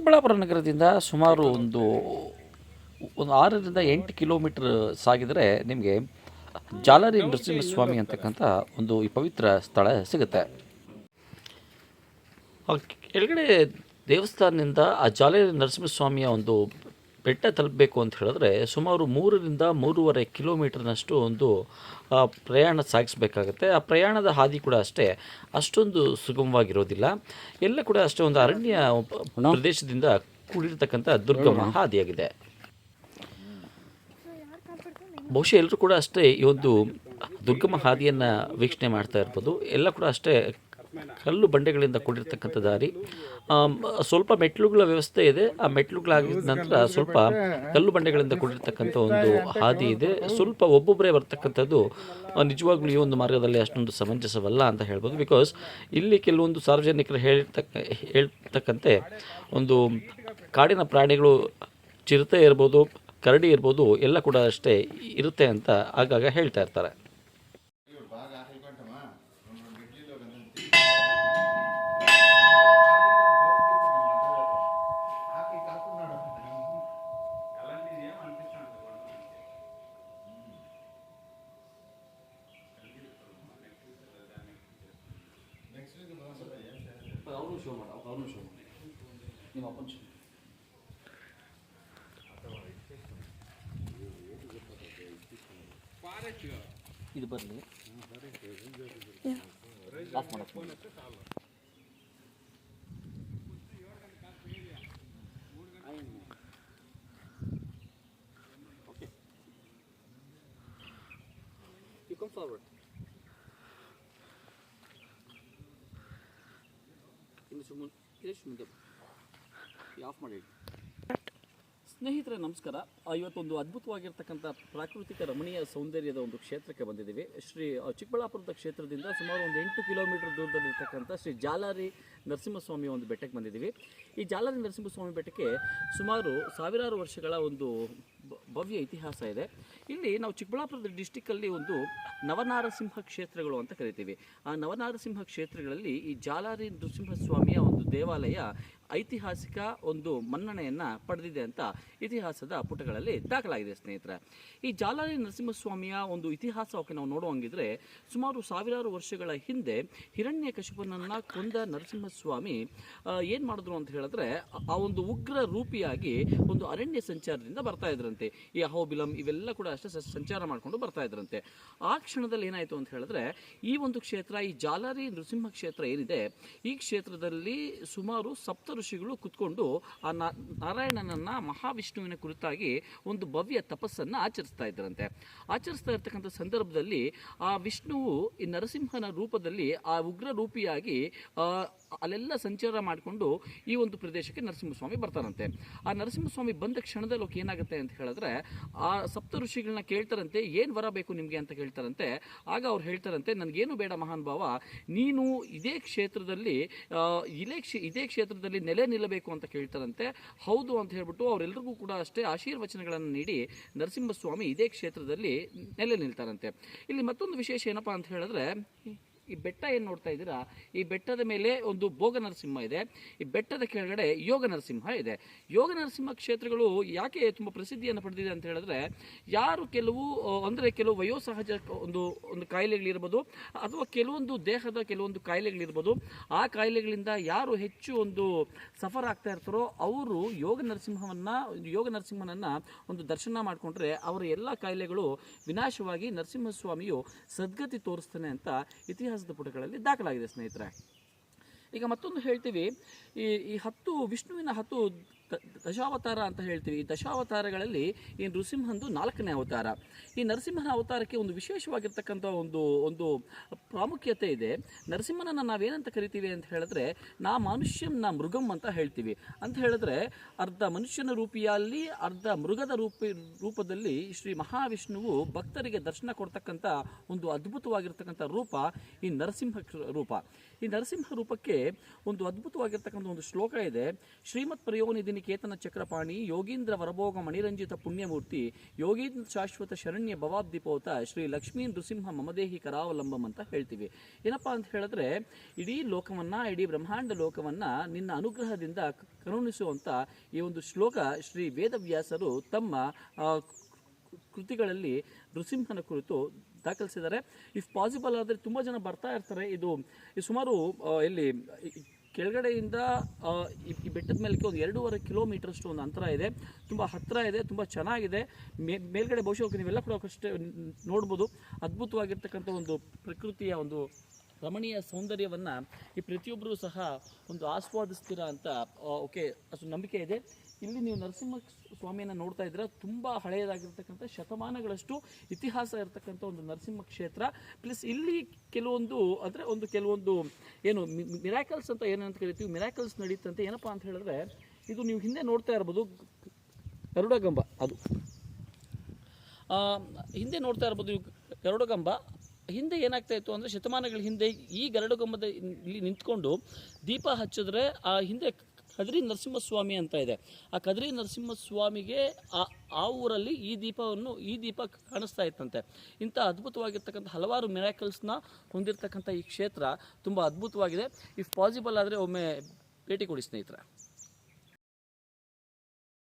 ಚಿಕ್ಕಬಳ್ಳಾಪುರ ನಗರದಿಂದ ಸುಮಾರು ಒಂದು ಒಂದು ಆರರಿಂದ ಎಂಟು ಕಿಲೋಮೀಟರ್ ಸಾಗಿದರೆ ನಿಮಗೆ ಜಾಲರಿ ನರಸಿಂಹಸ್ವಾಮಿ ಅಂತಕ್ಕಂಥ ಒಂದು ಈ ಪವಿತ್ರ ಸ್ಥಳ ಸಿಗುತ್ತೆ. ಕೆಳಗಡೆ ದೇವಸ್ಥಾನದಿಂದ ಆ ಜಾಲರಿ ನರಸಿಂಹಸ್ವಾಮಿಯ ಒಂದು ಬೆಟ್ಟ ತಲುಪಬೇಕು ಅಂತ ಹೇಳಿದ್ರೆ ಸುಮಾರು ಮೂರರಿಂದ ಮೂರುವರೆ ಕಿಲೋಮೀಟರ್ನಷ್ಟು ಒಂದು ಪ್ರಯಾಣ ಸಾಗಿಸಬೇಕಾಗತ್ತೆ. ಆ ಪ್ರಯಾಣದ ಹಾದಿ ಕೂಡ ಅಷ್ಟೇ ಅಷ್ಟೊಂದು ಸುಗಮವಾಗಿರೋದಿಲ್ಲ. ಎಲ್ಲ ಕೂಡ ಅಷ್ಟೇ ಒಂದು ಅರಣ್ಯ ಪ್ರದೇಶದಿಂದ ಕೂಡಿರ್ತಕ್ಕಂಥ ದುರ್ಗಮ ಹಾದಿಯಾಗಿದೆ. ಬಹುಶಃ ಎಲ್ಲರೂ ಕೂಡ ಅಷ್ಟೇ ಈ ಒಂದು ದುರ್ಗಮ ಹಾದಿಯನ್ನು ವೀಕ್ಷಣೆ ಮಾಡ್ತಾ ಇರ್ಬೋದು. ಎಲ್ಲ ಕೂಡ ಅಷ್ಟೇ ಕಲ್ಲು ಬಂಡೆಗಳಿಂದ ಕೂಡಿರ್ತಕ್ಕಂಥ ದಾರಿ. ಸ್ವಲ್ಪ ಮೆಟ್ಲುಗಳ ವ್ಯವಸ್ಥೆ ಇದೆ. ಆ ಮೆಟ್ಲುಗಳಾಗಿದ ನಂತರ ಸ್ವಲ್ಪ ಕಲ್ಲು ಬಂಡೆಗಳಿಂದ ಕೂಡಿರ್ತಕ್ಕಂಥ ಒಂದು ಹಾದಿ ಇದೆ. ಸ್ವಲ್ಪ ಒಬ್ಬೊಬ್ಬರೇ ಬರ್ತಕ್ಕಂಥದ್ದು ನಿಜವಾಗ್ಲೂ ಈ ಒಂದು ಮಾರ್ಗದಲ್ಲಿ ಅಷ್ಟೊಂದು ಸಮಂಜಸವಲ್ಲ ಅಂತ ಹೇಳ್ಬೋದು. ಬಿಕಾಸ್ ಇಲ್ಲಿ ಕೆಲವೊಂದು ಸಾರ್ವಜನಿಕರು ಹೇಳಿರ್ತಕ್ಕ, ಹೇಳ್ತಕ್ಕಂತೆ ಒಂದು ಕಾಡಿನ ಪ್ರಾಣಿಗಳು ಚಿರತೆ ಇರ್ಬೋದು, ಕರಡಿ ಇರ್ಬೋದು, ಎಲ್ಲ ಕೂಡ ಅಷ್ಟೇ ಇರುತ್ತೆ ಅಂತ ಆಗಾಗ ಹೇಳ್ತಾ ಇರ್ತಾರೆ. ಇದು ಬರಲಿ ಆಫ್ ಮಾಡಕ್ಕೆ You come forward. ಇನ್ನು off ಮಾಡಿ ಸ್ನೇಹಿತರೆ, ನಮಸ್ಕಾರ. ಇವತ್ತೊಂದು ಅದ್ಭುತವಾಗಿರ್ತಕ್ಕಂಥ ಪ್ರಾಕೃತಿಕ ರಮಣೀಯ ಸೌಂದರ್ಯದ ಒಂದು ಕ್ಷೇತ್ರಕ್ಕೆ ಬಂದಿದ್ದೀವಿ. ಶ್ರೀ ಚಿಕ್ಕಬಳ್ಳಾಪುರದ ಕ್ಷೇತ್ರದಿಂದ ಸುಮಾರು ಒಂದು ಎಂಟು ಕಿಲೋಮೀಟರ್ ದೂರದಲ್ಲಿರ್ತಕ್ಕಂಥ ಶ್ರೀ ಜಾಲಾರಿ ನರಸಿಂಹಸ್ವಾಮಿಯ ಒಂದು ಬೆಟ್ಟಕ್ಕೆ ಬಂದಿದ್ದೀವಿ. ಈ ಜಾಲಾರಿ ನರಸಿಂಹಸ್ವಾಮಿ ಬೆಟ್ಟಕ್ಕೆ ಸುಮಾರು ಸಾವಿರಾರು ವರ್ಷಗಳ ಒಂದು ಭವ್ಯ ಇತಿಹಾಸ ಇದೆ. ಇಲ್ಲಿ ನಾವು ಚಿಕ್ಕಬಳ್ಳಾಪುರದ ಡಿಸ್ಟಿಕ್ಕಲ್ಲಿ ಒಂದು ನವನಾರಸಿಂಹ ಕ್ಷೇತ್ರಗಳು ಅಂತ ಕರಿತೀವಿ. ಆ ನವನಾರಸಿಂಹ ಕ್ಷೇತ್ರಗಳಲ್ಲಿ ಈ ಜಾಲಾರಿ ನೃಸಿಂಹಸ್ವಾಮಿಯ ಒಂದು ದೇವಾಲಯ ಐತಿಹಾಸಿಕ ಒಂದು ಮನ್ನಣೆಯನ್ನು ಪಡೆದಿದೆ ಅಂತ ಇತಿಹಾಸದ ಪುಟಗಳಲ್ಲಿ ದಾಖಲಾಗಿದೆ ಸ್ನೇಹಿತರೆ. ಈ ಜಾಲಾರಿ ನರಸಿಂಹಸ್ವಾಮಿಯ ಒಂದು ಇತಿಹಾಸಕ್ಕೆ ನಾವು ನೋಡುವಂಗಿದ್ರೆ ಸುಮಾರು ಸಾವಿರಾರು ವರ್ಷಗಳ ಹಿಂದೆ ಹಿರಣ್ಯ ಕಶಿಪನನ್ನ ಕೊಂದ ನರಸಿಂಹಸ್ವಾಮಿ ಏನು ಮಾಡಿದ್ರು ಅಂತ ಹೇಳಿದ್ರೆ ಆ ಒಂದು ಉಗ್ರ ರೂಪಿಯಾಗಿ ಒಂದು ಅರಣ್ಯ ಸಂಚಾರದಿಂದ ಬರ್ತಾ ಇದ್ರಂತೆ. ಈ ಅಹೋಬಿಲಂ ಇವೆಲ್ಲ ಕೂಡ ಅಷ್ಟೇ ಸಂಚಾರ ಮಾಡಿಕೊಂಡು ಬರ್ತಾ ಇದ್ರಂತೆ. ಆ ಕ್ಷಣದಲ್ಲಿ ಏನಾಯಿತು ಅಂತ ಹೇಳಿದ್ರೆ, ಈ ಒಂದು ಕ್ಷೇತ್ರ, ಈ ಜಾಲಾರಿ ನೃಸಿಂಹ ಕ್ಷೇತ್ರ ಏನಿದೆ, ಈ ಕ್ಷೇತ್ರದಲ್ಲಿ ಸುಮಾರು ಸಪ್ತ ಋಷಿಗಳು ಕುತ್ಕೊಂಡು ಆ ನಾರಾಯಣನನ್ನ ಮಹಾವಿಷ್ಣುವಿನ ಕುರಿತಾಗಿ ಒಂದು ಭವ್ಯ ತಪಸ್ಸನ್ನು ಆಚರಿಸ್ತಾ ಇದ್ರಂತೆ. ಆಚರಿಸ್ತಾ ಇರ್ತಕ್ಕಂಥ ಸಂದರ್ಭದಲ್ಲಿ ಆ ವಿಷ್ಣುವು ಈ ನರಸಿಂಹನ ರೂಪದಲ್ಲಿ ಆ ಉಗ್ರ ರೂಪಿಯಾಗಿ ಅಲ್ಲೆಲ್ಲ ಸಂಚಾರ ಮಾಡಿಕೊಂಡು ಈ ಒಂದು ಪ್ರದೇಶಕ್ಕೆ ನರಸಿಂಹಸ್ವಾಮಿ ಬರ್ತಾರಂತೆ. ಆ ನರಸಿಂಹಸ್ವಾಮಿ ಬಂದ ಕ್ಷಣದಲ್ಲಿ ಏನಾಗುತ್ತೆ ಅಂತ ಹೇಳಿದ್ರೆ ಆ ಸಪ್ತ ಋಷಿಗಳನ್ನ ಕೇಳ್ತಾರಂತೆ, ಏನು ಬರಬೇಕು ನಿಮಗೆ ಅಂತ ಕೇಳ್ತಾರಂತೆ, ಆಗ ಅವ್ರು ಹೇಳ್ತಾರಂತೆ, ನನಗೇನು ಬೇಡ ಮಹಾನ್ ಭಾವ, ನೀನು ಇದೇ ಕ್ಷೇತ್ರದಲ್ಲಿ ಇಲೇ ಕ್ಷೇ, ಇದೇ ಕ್ಷೇತ್ರದಲ್ಲಿ ನೆಲೆ ನಿಲ್ಲಬೇಕು ಅಂತ ಕೇಳ್ತಾರಂತೆ. ಹೌದು ಅಂತ ಹೇಳ್ಬಿಟ್ಟು ಅವರೆಲ್ಲರಿಗೂ ಕೂಡ ಅಷ್ಟೇ ಆಶೀರ್ವಚನಗಳನ್ನು ನೀಡಿ ನರಸಿಂಹಸ್ವಾಮಿ ಇದೇ ಕ್ಷೇತ್ರದಲ್ಲಿ ನೆಲೆ ನಿಲ್ತಾರಂತೆ. ಇಲ್ಲಿ ಮತ್ತೊಂದು ವಿಶೇಷ ಏನಪ್ಪಾ ಅಂತ ಹೇಳಿದ್ರೆ ಈ ಬೆಟ್ಟ ಏನು ನೋಡ್ತಾ ಇದ್ದೀರಾ? ಈ ಬೆಟ್ಟದ ಮೇಲೆ ಒಂದು ಭೋಗ ನರಸಿಂಹ ಇದೆ. ಈ ಬೆಟ್ಟದ ಕೆಳಗಡೆ ಯೋಗ ನರಸಿಂಹ ಇದೆ. ಯೋಗ ನರಸಿಂಹ ಕ್ಷೇತ್ರಗಳು ಯಾಕೆ ತುಂಬ ಪ್ರಸಿದ್ಧಿಯನ್ನು ಪಡೆದಿದೆ ಅಂತ ಹೇಳಿದ್ರೆ, ಯಾರು ಕೆಲವು ಅಂದರೆ ಕೆಲವು ವಯೋಸಹಜ ಒಂದು ಒಂದು ಕಾಯಿಲೆಗಳಿರ್ಬೋದು, ಅಥವಾ ಕೆಲವೊಂದು ದೇಹದ ಕೆಲವೊಂದು ಕಾಯಿಲೆಗಳಿರ್ಬೋದು, ಆ ಕಾಯಿಲೆಗಳಿಂದ ಯಾರು ಹೆಚ್ಚು ಒಂದು ಸಫರ್ ಆಗ್ತಾ ಇರ್ತಾರೋ, ಅವರು ಯೋಗ ನರಸಿಂಹವನ್ನು, ಯೋಗ ನರಸಿಂಹನನ್ನ ಒಂದು ದರ್ಶನ ಮಾಡಿಕೊಂಡ್ರೆ ಅವರ ಎಲ್ಲ ಕಾಯಿಲೆಗಳು ವಿನಾಶವಾಗಿ ನರಸಿಂಹಸ್ವಾಮಿಯು ಸದ್ಗತಿ ತೋರಿಸ್ತಾನೆ ಅಂತ ಇತಿಹಾಸದ ಪುಟಗಳಲ್ಲಿ ದಾಖಲಾಗಿದೆ ಸ್ನೇಹಿತರೆ. ಈಗ ಮತ್ತೊಂದು ಹೇಳ್ತೀವಿ ಈ ಈ ಹತ್ತು ವಿಷ್ಣುವಿನ ಹತ್ತು ದಶಾವತಾರ ಅಂತ ಹೇಳ್ತೀವಿ. ಈ ದಶಾವತಾರಗಳಲ್ಲಿ ಈ ನೃಸಿಂಹಂದು ನಾಲ್ಕನೇ ಅವತಾರ. ಈ ನರಸಿಂಹನ ಅವತಾರಕ್ಕೆ ಒಂದು ವಿಶೇಷವಾಗಿರ್ತಕ್ಕಂಥ ಒಂದು ಒಂದು ಪ್ರಾಮುಖ್ಯತೆ ಇದೆ. ನರಸಿಂಹನನ್ನು ನಾವೇನಂತ ಕರಿತೀವಿ ಅಂತ ಹೇಳಿದ್ರೆ, ನಾ ಮನುಷ್ಯಂ ನಾ ಮೃಗಂ ಅಂತ ಹೇಳ್ತೀವಿ. ಅಂತ ಹೇಳಿದ್ರೆ, ಅರ್ಧ ಮನುಷ್ಯನ ರೂಪಿಯಲ್ಲಿ ಅರ್ಧ ಮೃಗದ ರೂಪಿ, ರೂಪದಲ್ಲಿ ಶ್ರೀ ಮಹಾವಿಷ್ಣುವು ಭಕ್ತರಿಗೆ ದರ್ಶನ ಕೊಡ್ತಕ್ಕಂಥ ಒಂದು ಅದ್ಭುತವಾಗಿರ್ತಕ್ಕಂಥ ರೂಪ ಈ ನರಸಿಂಹ ರೂಪ. ಈ ನರಸಿಂಹ ರೂಪಕ್ಕೆ ಒಂದು ಅದ್ಭುತವಾಗಿರ್ತಕ್ಕಂಥ ಒಂದು ಶ್ಲೋಕ ಇದೆ. ಶ್ರೀಮತ್ ಪ್ರಯೋನಿಧಿನಿ ಕೇತನ ಚಕ್ರಪಾಣಿ, ಯೋಗೀಂದ್ರ ವರಭೋಗ ಮಣಿರಂಜಿತ ಪುಣ್ಯಮೂರ್ತಿ, ಯೋಗೀಂದ್ರ ಶಾಶ್ವತ ಶರಣ್ಯ ಭವಾಬ್ದಿಪೋತ ಶ್ರೀ ಲಕ್ಷ್ಮೀ ನೃಸಿಂಹ ಮಮದೇಹಿ ಕರಾವಲಂಬಂ ಅಂತ ಹೇಳ್ತೀವಿ. ಏನಪ್ಪಾ ಅಂತ ಹೇಳಿದ್ರೆ, ಇಡೀ ಲೋಕವನ್ನ, ಇಡೀ ಬ್ರಹ್ಮಾಂಡ ಲೋಕವನ್ನ ನಿನ್ನ ಅನುಗ್ರಹದಿಂದ ಕರುಣಿಸುವಂತ ಈ ಒಂದು ಶ್ಲೋಕ ಶ್ರೀ ವೇದವ್ಯಾಸರು ತಮ್ಮ ಕೃತಿಗಳಲ್ಲಿ ನೃಸಿಂಹನ ಕುರಿತು ದಾಖಲಿಸಿದ್ದಾರೆ. ಇಫ್ ಪಾಸಿಬಲ್ ಆದರೆ ತುಂಬ ಜನ ಬರ್ತಾ ಇರ್ತಾರೆ. ಇದು ಸುಮಾರು ಇಲ್ಲಿ ಕೆಳಗಡೆಯಿಂದ ಈ ಬೆಟ್ಟದ ಮೇಲಕ್ಕೆ ಒಂದು ಎರಡೂವರೆ ಕಿಲೋಮೀಟರ್ಷ್ಟು ಒಂದು ಅಂತರ ಇದೆ. ತುಂಬ ಹತ್ತಿರ ಇದೆ, ತುಂಬ ಚೆನ್ನಾಗಿದೆ. ಮೇಲ್ಗಡೆ ಬಹುಶಃ ನೀವೆಲ್ಲ ಕೂಡ ಅಷ್ಟೇ ನೋಡ್ಬೋದು. ಅದ್ಭುತವಾಗಿರ್ತಕ್ಕಂಥ ಒಂದು ಪ್ರಕೃತಿಯ ಒಂದು ರಮಣೀಯ ಸೌಂದರ್ಯವನ್ನು ಈ ಪ್ರತಿಯೊಬ್ಬರೂ ಸಹ ಒಂದು ಆಸ್ವಾದಿಸ್ತೀರಾ ಅಂತ ಓಕೆ, ಅಷ್ಟು ನಂಬಿಕೆ ಇದೆ. ಇಲ್ಲಿ ನೀವು ನರಸಿಂಹ ಸ್ವಾಮಿಯನ್ನು ನೋಡ್ತಾ ಇದ್ರೆ ತುಂಬ ಹಳೆಯದಾಗಿರ್ತಕ್ಕಂಥ ಶತಮಾನಗಳಷ್ಟು ಇತಿಹಾಸ ಇರತಕ್ಕಂಥ ಒಂದು ನರಸಿಂಹ ಕ್ಷೇತ್ರ. ಪ್ಲಸ್ ಇಲ್ಲಿ ಕೆಲವೊಂದು, ಅಂದರೆ ಒಂದು ಕೆಲವೊಂದು, ಏನು, ಮಿರಾಕಲ್ಸ್ ಅಂತ ಏನಂತ ಕರಿತೀವಿ, ಮಿರಾಕಲ್ಸ್ ನಡೀತಂತೆ. ಏನಪ್ಪ ಅಂತ ಹೇಳಿದ್ರೆ, ಇದು ನೀವು ಹಿಂದೆ ನೋಡ್ತಾ ಇರ್ಬೋದು. ಗರುಡಗಂಬ ಅದು. ಹಿಂದೆ ನೋಡ್ತಾ ಇರ್ಬೋದು ಗರುಡಗಂಬ. ಹಿಂದೆ ಏನಾಗ್ತಾ ಇತ್ತು ಅಂದರೆ ಶತಮಾನಗಳ ಹಿಂದೆ ಈ ಗರುಡಗಂಬದ ಇಲ್ಲಿ ನಿಂತ್ಕೊಂಡು ದೀಪ ಹಚ್ಚಿದ್ರೆ ಆ ಹಿಂದೆ ಕದ್ರಿ ನರಸಿಂಹಸ್ವಾಮಿ ಅಂತ ಇದೆ. ಆ ಕದ್ರಿ ನರಸಿಂಹಸ್ವಾಮಿಗೆ ಆ ಆ ಊರಲ್ಲಿ ಈ ದೀಪವನ್ನು, ಈ ದೀಪ ಕಾಣಿಸ್ತಾ ಇತ್ತಂತೆ. ಇಂಥ ಅದ್ಭುತವಾಗಿರ್ತಕ್ಕಂಥ ಹಲವಾರು ಮಿರಾಕಲ್ಸ್ನ ಹೊಂದಿರತಕ್ಕಂಥ ಈ ಕ್ಷೇತ್ರ ತುಂಬ ಅದ್ಭುತವಾಗಿದೆ. ಇಫ್ ಪಾಸಿಬಲ್ ಆದರೆ ಒಮ್ಮೆ ಭೇಟಿ ಕೊಡಿ ಸ್ನೇಹಿತರೆ.